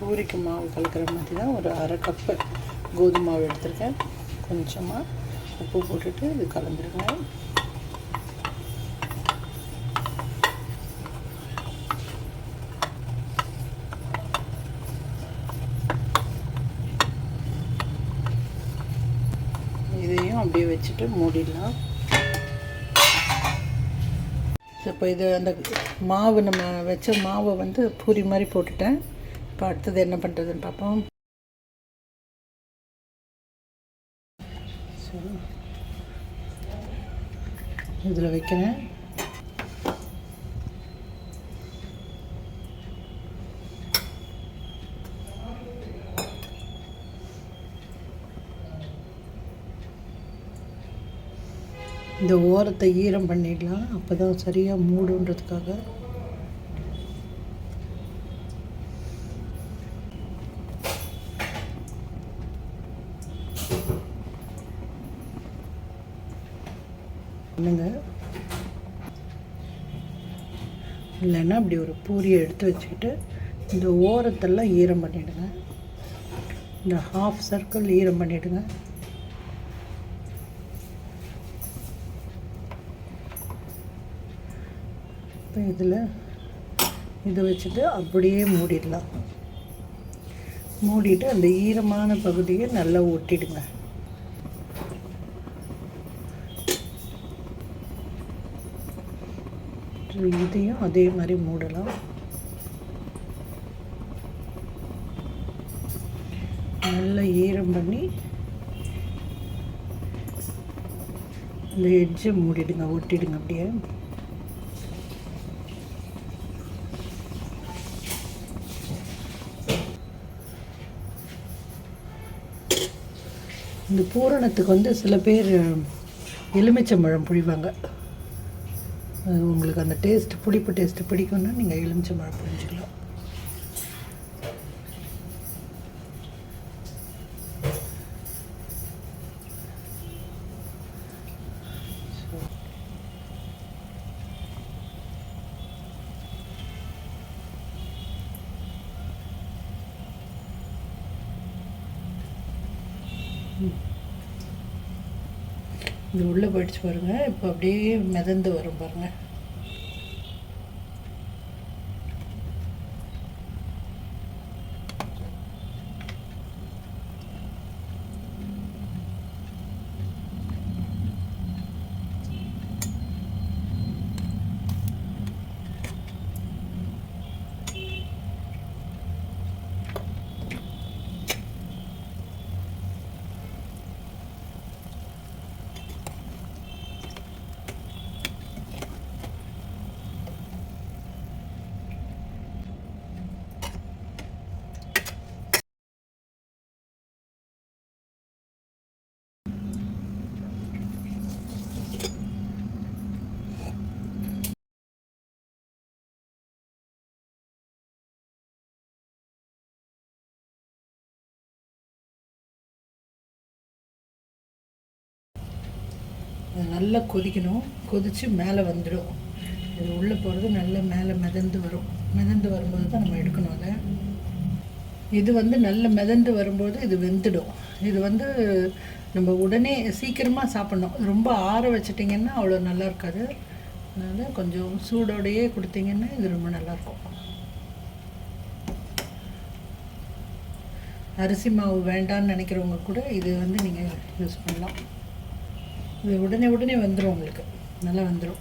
பூரிக்கு மாவு கலக்கிற மாதிரி தான் ஒரு அரை கப்பு கோதுமை மாவு எடுத்திருக்கேன். கொஞ்சமாக உப்பு போட்டுட்டு இது கலந்துருங்க இதையும் அப்படியே வச்சுட்டு மூடிடலாம். இப்போ இது அந்த மாவு நம்ம வச்ச மாவை வந்து பூரி மாதிரி போட்டுட்டேன். இப்போ அடுத்தது என்ன பண்ணுறதுன்னு பார்ப்போம் இதில் வைக்கிறேன். இந்த ஓரத்தை ஈரம் பண்ணிடலாம். அப்போ தான் சரியாக மூடுன்றதுக்காக பண்ணுங்க. இல்லைன்னா அப்படி ஒரு பூரியை எடுத்து வச்சுக்கிட்டு இந்த ஓரத்தெல்லாம் ஈரம் பண்ணிவிடுங்க இந்த ஹாஃப் சர்க்கிள் ஈரம் பண்ணிவிடுங்க இப்போ இதில் இதை வச்சுட்டு அப்படியே மூடிடலாம். மூடிட்டு அந்த ஈரமான பகுதியை நல்லா ஒட்டிடுங்க. இதையும் அதே மாதிரி மூடலாம். நல்லா ஈரம் பண்ணி இந்த எட்ஜை மூடிடுங்க ஒட்டிடுங்க அப்படியே. இந்த பூரணத்துக்கு வந்து சில பேர் எலுமிச்சம்பழம் புழிவாங்க. உங்களுக்கு அந்த டேஸ்ட் புளிப்பு டேஸ்ட்டு பிடிக்கும்னா நீங்கள் எலுமிச்சம்பழம் புழிஞ்சிக்கலாம். இது உள்ளே போயிடுச்சு பாருங்கள் இப்போ அப்படியே மிதந்து வரும் பாருங்கள் அது நல்லா கொதிக்கணும். கொதித்து மேலே வந்துடும். இது உள்ளே போகிறது நல்லா மேலே மிதந்து வரும். மிதந்து வரும்போது தான் நம்ம எடுக்கணும் அதை. இது வந்து நல்ல மிதந்து வரும்போது இது வெந்துடும். இது வந்து நம்ம உடனே சீக்கிரமாக சாப்பிட்ணும். ரொம்ப ஆற வச்சிட்டிங்கன்னா அவ்வளோ நல்லா இருக்காது. அதனால் கொஞ்சம் சூடோடையே கொடுத்தீங்கன்னா இது ரொம்ப நல்லாயிருக்கும் அரிசி மாவு வேண்டாம்னு நினைக்கிறவங்க கூட இது வந்து நீங்கள் யூஸ் பண்ணலாம். இது உடனே உடனே வந்துடும் உங்களுக்கு. நல்லா வந்துடும்